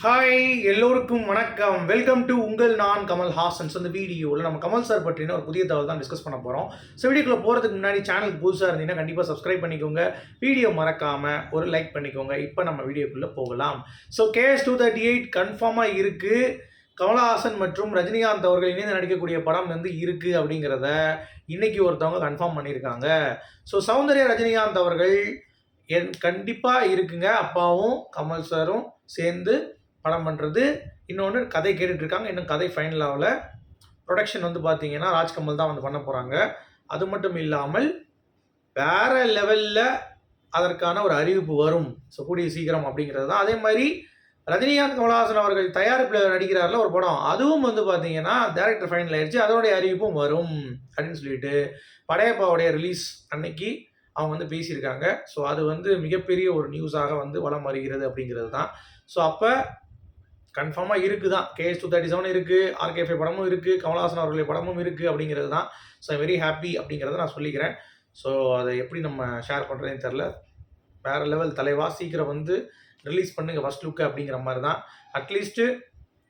Hi எல்லோருக்கும் வணக்கம். Welcome to உங்கள் நான் கமல் ஹாசன்ஸ் அந்த வீடியோவில் நம்ம கமல் சார் பற்றின ஒரு புதிய தகவல் தான் டிஸ்கஸ் பண்ண போகிறோம் ஸோ வீடியோக்குள்ள போகிறதுக்கு முன்னாடி சேனலுக்கு புதுசாக இருந்தீங்கன்னா கண்டிப்பாக சப்ஸ்கிரைப் பண்ணிக்கோங்க. வீடியோ மறக்காமல் ஒரு லைக் பண்ணிக்கோங்க. இப்போ நம்ம வீடியோக்குள்ளே போகலாம். So KS two thirty eight கன்ஃபார்மாக இருக்குது கமலஹாசன் மற்றும் ரஜினிகாந்த் அவர்கள் இணைந்து நடிக்கக்கூடிய படம் வந்து இருக்குது அப்படிங்கிறத இன்றைக்கி ஒருத்தவங்க கன்ஃபார்ம் பண்ணியிருக்காங்க. ஸோ சௌந்தர்யா ரஜினிகாந்த் அவர்கள் என் கண்டிப்பாக இருக்குங்க. அப்பாவும் கமல் சாரும் சேர்ந்து படம் பண்ணுறது இன்னொன்று கதை கேட்டுட்ருக்காங்க. இன்னும் கதை ஃபைனல் ஆகலை. ப்ரொடக்ஷன் வந்து பார்த்தீங்கன்னா ராஜ்கமல் தான் வந்து பண்ண போகிறாங்க அது மட்டும் இல்லாமல் வேறு லெவலில் அதற்கான ஒரு அறிவிப்பு வரும். ஸோ கூடிய சீக்கிரம் அப்படிங்கிறது தான். அதே மாதிரி ரஜினிகாந்த் கமலஹாசன் அவர்கள் தயாரிப்பில் நடிக்கிறார்ல ஒரு படம். அதுவும் வந்து பார்த்தீங்கன்னா டேரக்டர் ஃபைனல் ஆயிடுச்சு அதோடைய அறிவிப்பும் வரும் அப்படின்னு சொல்லிட்டு படையப்பாவுடைய ரிலீஸ் அன்னைக்கு அவங்க வந்து பேசியிருக்காங்க. ஸோ அது வந்து மிகப்பெரிய ஒரு நியூஸாக வந்து வளம் வருகிறது அப்படிங்கிறது தான். ஸோ அப்போ கன்ஃபார்மாக இருக்குது தான் கேஎஸ் டூ தேர்ட்டி செவன் இருக்குது ஆர்கேஃபை படமும் இருக்குது கமல்ஹாசன் அவர்களுடைய படமும் இருக்குது அப்படிங்கிறது தான் ஸோ வெரி ஹாப்பி அப்படிங்கிறத நான் சொல்லிக்கிறேன். ஸோ அதை எப்படி நம்ம ஷேர் பண்ணுறதுன்னு தெரில வேறு லெவல் தலைவா சீக்கிரம் வந்து ரிலீஸ் பண்ணுங்கள் ஃபஸ்ட் லுக்கு அப்படிங்கிற மாதிரி தான் அட்லீஸ்ட்டு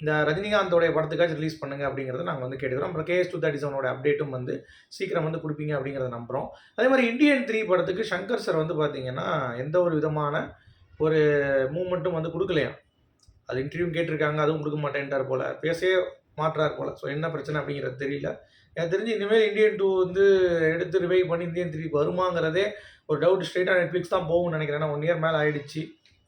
இந்த ரஜினிகாந்தோடைய படத்துக்காச்சும் ரிலீஸ் பண்ணுங்க அப்படிங்கிறத நாங்கள் வந்து கேட்டுக்கிறோம். அப்புறம் கேஎஸ் டூ தேர்ட்டி செவனோட அப்டேட்டும் வந்து சீக்கிரம் வந்து கொடுப்பீங்க அப்படிங்கிறத நம்புகிறோம் அதே மாதிரி இண்டியன் த்ரீ படத்துக்கு சங்கர் சார் வந்து பார்த்தீங்கன்னா எந்த ஒரு விதமான ஒரு மூமெண்ட்டும் வந்து கொடுக்கலையா அது இன்டர்வியூ கேட்டிருக்காங்க அதுவும் கொடுக்க மாட்டேன்ட்டார் போல். பேசவே மாற்றார் போல். ஸோ என்ன பிரச்சனை அப்படிங்கிறது தெரியல. எனக்கு தெரிஞ்சு இனிமேல் இந்தியன் டூ வந்து எடுத்து ரிவைவ் பண்ணி இந்தியன் த்ரீ வருமாங்கிறதே ஒரு டவுட் ஸ்ட்ரெயிட்டாக நெட்ஃப்ளிக்ஸ் தான் போகும்னு நினைக்கிறேன். ஏன்னா ஒன் இயர் மேலே ஆயிடுச்சு.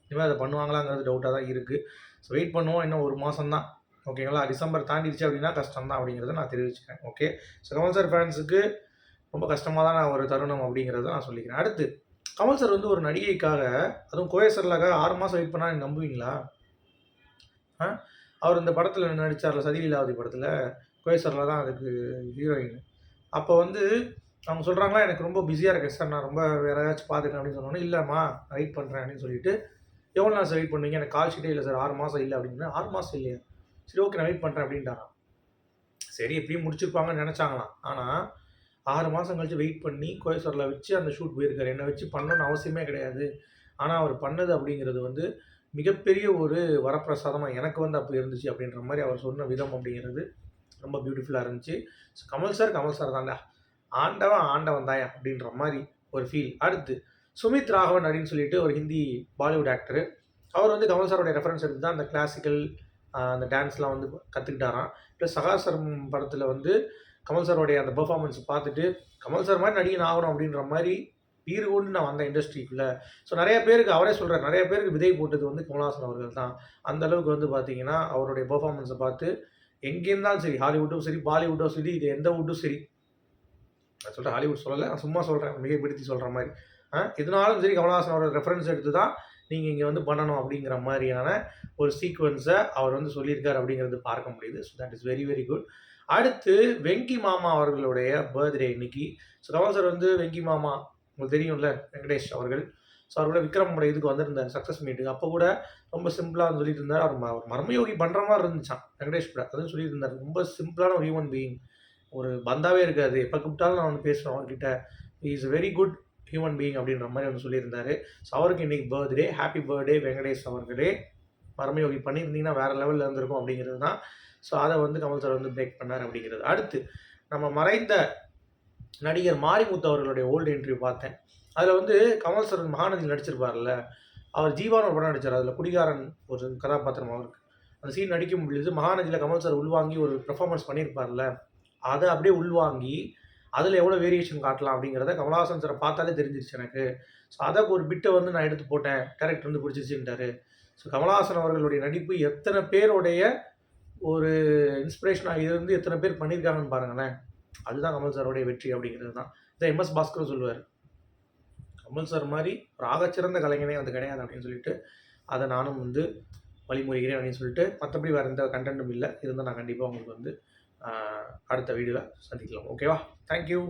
இனிமேல் அதை பண்ணுவாங்களாங்கிறது டவுட்டாக தான் இருக்குது ஸோ வெயிட் பண்ணுவோம். இன்னும் ஒரு மாதம் தான். ஓகேங்களா டிசம்பர் தாண்டிடுச்சு அப்படின்னா கஷ்டம் தான் அப்படிங்கிறத நான் தெரிவிச்சுக்கிறேன். ஓகே ஸோ கமல் சார் ஃபேன்ஸுக்கு ரொம்ப கஷ்டமாக தான் நான் ஒரு தருணம் அப்படிங்கிறத நான் சொல்லிக்கிறேன். அடுத்து கமல் சார் வந்து ஒரு நடிகைக்காக அதுவும் கோயசர்லாக ஆறு மாதம் வெயிட் பண்ணால் நம்புவீங்களா? அவர் இந்த படத்தில் நடித்தார்ல சதிலீலாவதி படத்தில் கோயசரில் தான் அதுக்கு ஹீரோயின் அப்போ வந்து அவங்க சொல்கிறாங்களா எனக்கு ரொம்ப பிஸியாக இருக்கேன் சார் நான் ரொம்ப வேறு ஏதாச்சும் பார்த்துக்கேன் அப்படின்னு சொன்னோன்னே இல்லைம்மா வெயிட் பண்ணுறேன் அப்படின்னு சொல்லிட்டு எவ்வளோ நான் சார் வெயிட் பண்ணுவீங்க? எனக்கு கால் ஷீட்டே இல்லை சார் ஆறு மாதம் இல்லை அப்படின்னு ஆறு மாதம் இல்லையா? சரி ஓகே நான் வெயிட் பண்ணுறேன் அப்படின்ட்டாரான் சரி எப்படியும் முடிச்சிருப்பாங்கன்னு நினச்சாங்களாம். ஆனால் ஆறு மாதம் கழிச்சு வெயிட் பண்ணி கோயசரில் வச்சு அந்த ஷூட் போயிருக்காரு. என்னை வச்சு பண்ணணும்னு அவசியமே கிடையாது. ஆனால் அவர் பண்ணது அப்படிங்கிறது வந்து மிகப்பெரிய ஒரு வரப்பிரசாதமாக எனக்கு வந்து அப்போ இருந்துச்சு அப்படின்ற மாதிரி அவர் சொன்ன விதம் அப்படிங்கிறது ரொம்ப பியூட்டிஃபுல்லாக இருந்துச்சு. So Kamal sir Kamal sir தான்டா. ஆண்டவன் ஆண்டவன் தாயா அப்படின்ற மாதிரி ஒரு ஃபீல் அடுத்து சுமித் ராகவன் அப்படின்னு சொல்லிட்டு ஒரு ஹிந்தி பாலிவுட் ஆக்டர் அவர் வந்து கமல் சாரோட ரெஃபரன்ஸ் எடுத்து தான் அந்த கிளாசிக்கல் அந்த டான்ஸ்லாம் வந்து கற்றுக்கிட்டாராம் ப்ளஸ் சகாசரம் படத்தில் வந்து கமல் சாரோடைய அந்த பெர்ஃபார்மன்ஸ் பார்த்துட்டு கமல் சார் மாதிரி நடிகன் ஆகணும் அப்படின்ற மாதிரி வீறு கொண்டு நான் வந்த இண்டஸ்ட்ரிக்குள்ளே. ஸோ நிறைய பேருக்கு அவரே சொல்கிறார் நிறைய பேருக்கு விதை போட்டது வந்து கமல்ஹாசன் அவர்கள் தான். அந்த அளவுக்கு வந்து பார்த்தீங்கன்னா அவருடைய பெர்ஃபார்மன்ஸை பார்த்து எங்கே இருந்தாலும் சரி ஹாலிவுட்டும் சரி பாலிவுட்டும் சரி இது எந்த வுட்டும் சரி. நான் சொல்கிறேன் ஹாலிவுட் சொல்லலை நான் சும்மா சொல்கிறேன் மிகைப்படுத்தி சொல்கிற மாதிரி. ஆ இதனாலும் சரி கமல்ஹாசன் அவரோட ரெஃபரன்ஸ் எடுத்து தான் நீங்கள் இங்கே வந்து பண்ணணும் அப்படிங்கிற மாதிரியான ஒரு சீக்வன்ஸை அவர் வந்து சொல்லியிருக்கார் அப்படிங்கிறது பார்க்க முடியுது. So that is very very good அடுத்து வெங்கி மாமா அவர்களுடைய பர்த்டே இன்னைக்கு. ஸோ கமல் சார் வந்து வெங்கி மாமா உங்களுக்கு தெரியும்ல வெங்கடேஷ் அவர்கள். ஸோ அவர் கூட விக்ரமோட இதுக்கு வந்திருந்தார் சக்ஸஸ் மீட்டுக்கு அப்போ கூட ரொம்ப சிம்பிளாக சொல்லிட்டு இருந்தார் அவர் ம- மர்மயோகி பண்ணுற மாதிரி இருந்துச்சான் வெங்கடேஷ் கூட. அதுவும் சொல்லிட்டு இருந்தார் ரொம்ப சிம்பிளான ஒரு ஹியூமன் பீயிங் ஒரு பந்தாவே இருக்காது. எப்போ கூப்பிட்டாலும் நான் வந்து பேசுகிறேன் அவர்கிட்ட. Is very good human being அப்படின்ற மாதிரி வந்து சொல்லியிருந்தார். ஸோ அவருக்கு இன்னைக்கு பர்த்டே ஹாப்பி பர்த்டே வெங்கடேஷ் அவர்களே. மர்மயோகி பண்ணியிருந்தீங்கன்னா வேறு லெவலில் இருந்திருக்கும் அப்படிங்கிறது தான். ஸோ அதை வந்து கமல் சார் வந்து பிரேக் பண்ணார் அப்படிங்கிறது. அடுத்து நம்ம மறைந்த நடிகர் மாரிமுத்து அவர்களுடைய ஓல்டு இன்டர்வியூ பார்த்தேன். அதில் வந்து கமல் சார் மகாநதி நடிச்சிருப்பார்ல அவர் ஜீவான ஒரு படம் நடித்தார் அதில் குடிகாரன் ஒரு கதாபாத்திரம் அவருக்கு. அந்த சீன் நடிக்கும் பொழுது மகாநதியில் கமல் சார் உள்வாங்கி ஒரு பெர்ஃபார்மன்ஸ் பண்ணியிருப்பார்ல அதை அப்படியே உள்வாங்கி அதில் எவ்வளோ வேரியேஷன் காட்டலாம் அப்படிங்கிறத கமலஹாசன் சாரை பார்த்தாலே தெரிஞ்சிருச்சு எனக்கு. ஸோ அதை ஒரு பிட்டை வந்து நான் எடுத்து போட்டேன். கேரக்டர் வந்து பிடிச்சிச்சுன்ட்டாரு ஸோ கமலஹாசன் அவர்களுடைய நடிப்பு எத்தனை பேருடைய ஒரு இன்ஸ்பிரேஷனாக இருந்து எத்தனை பேர் பண்ணியிருக்காங்கன்னு பாருங்களேன். அதுதான் கமல் சாரோடைய வெற்றி அப்படிங்கிறது தான். இதை எம்எஸ் பாஸ்கர் சொல்லுவார். கமல் சார் மாதிரி ஒரு ஆகச்சிறந்த கலைஞனே வந்து கிடையாது அப்படின்னு சொல்லிட்டு அதை நானும் வந்து வழிமுறைகிறேன் அப்படின்னு சொல்லிட்டு மற்றபடி வேறு எந்த கண்டென்ட்டும் இல்லை. இருந்தால் நான் கண்டிப்பாக உங்களுக்கு வந்து அடுத்த வீடியோவில் சந்திக்கலாம். ஓகேவா தேங்க்யூ